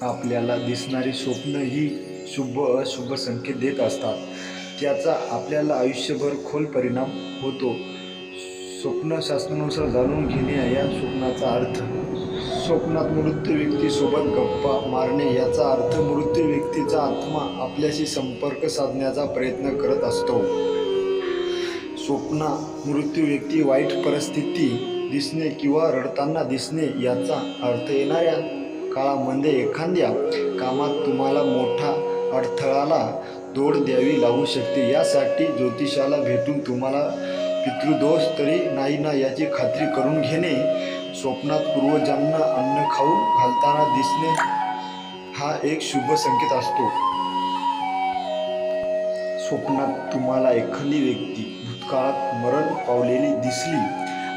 आपल्याला दिसणारी स्वप्न ही शुभ अशुभ संकेत देत असतात. त्याचा आपल्याला आयुष्यभर खोल परिणाम होतो. स्वप्नशास्त्रानुसार जाणून घेणे या स्वप्नाचा अर्थ. स्वप्नात मृत व्यक्तीसोबत गप्पा मारणे याचा अर्थ मृत व्यक्तीचा आत्मा आपल्याशी संपर्क साधण्याचा प्रयत्न करत असतो. स्वप्ना मृत्यू व्यक्ती वाईट परिस्थिती दिसणे किंवा रडताना दिसणे याचा अर्थ येणाऱ्या काळामध्ये एखाद्या कामात तुम्हाला मोठा अडथळाला दोड द्यावी लागू शकते. यासाठी ज्योतिषाला भेटून तुम्हाला पितृदोष तरी नाही ना याची खात्री करून घेणे स्वप्नात पूर्वजांना अन्न खाऊ घालताना दिसणे हा एक शुभ संकेत असतो. स्वप्नात तुम्हाला एखादी व्यक्ती भूतकाळात मरण पावलेली दिसली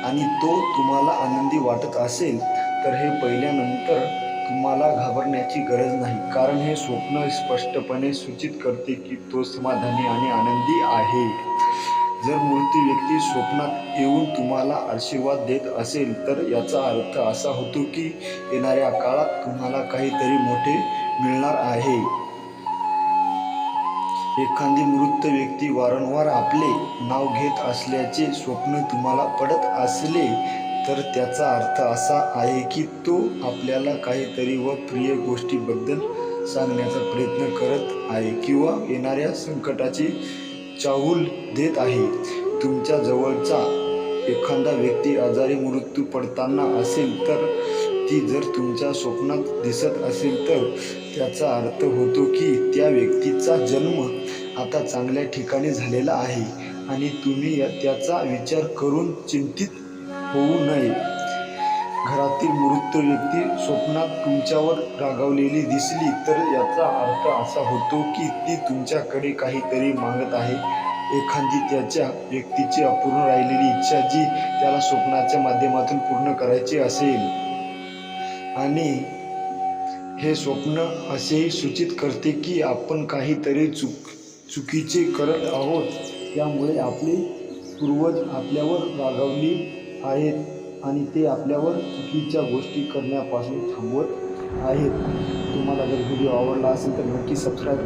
आणि तो तुम्हाला आनंदी वाटत असेल तर हे पहिल्यानंतर तुम्हाला घाबरण्याची गरज नाही. कारण हे स्वप्न स्पष्टपणे सूचित करते की तो समाधानी आणि आनंदी आहे. जर मृत्यू व्यक्ती स्वप्नात येऊन तुम्हाला आशीर्वाद देत असेल तर याचा अर्थ असा होतो की येणाऱ्या काळात तुम्हाला काहीतरी मोठे मिळणार आहे. एखादी मृत व्यक्ती वारंवार आपले नाव घेत असल्याचे स्वप्न तुम्हाला पडत असले तर त्याचा अर्थ असा आहे की तो आपल्याला काहीतरी व प्रिय गोष्टीबद्दल सांगण्याचा प्रयत्न करत आहे किंवा येणाऱ्या संकटाची चाहूल देत आहे. तुमच्या जवळचा एखादा व्यक्ती आजारी मृत्यू पडताना असेल तर ती जर तुमच्या स्वप्नात दिसत असेल तर त्याचा अर्थ होतो की त्या व्यक्तीचा जन्म आता चांगल्या ठिकाणी झालेला आहे आणि तुम्ही या- त्याचा विचार करून चिंतित होऊ नये. घरातील मृत व्यक्ती स्वप्नात तुमच्यावर रागावलेली दिसली तर याचा अर्थ असा होतो की ती तुमच्याकडे काहीतरी मागत आहे. एखादी त्याच्या व्यक्तीची अपूर्ण राहिलेली इच्छा जी त्याला स्वप्नाच्या माध्यमातून पूर्ण करायची असेल. आणि हे स्वप्न असेही सूचित करते की आपण काहीतरी चुक चुकीचे करत आहोत. त्यामुळे आपले पूर्वज आपल्यावर रागावली आहेत आणि ते आपल्यावर चुकीच्या गोष्टी करण्यापासून थांबवत आहेत. तुम्हाला जर व्हिडिओ आवडला असेल तर नक्की सबस्क्राईब करा.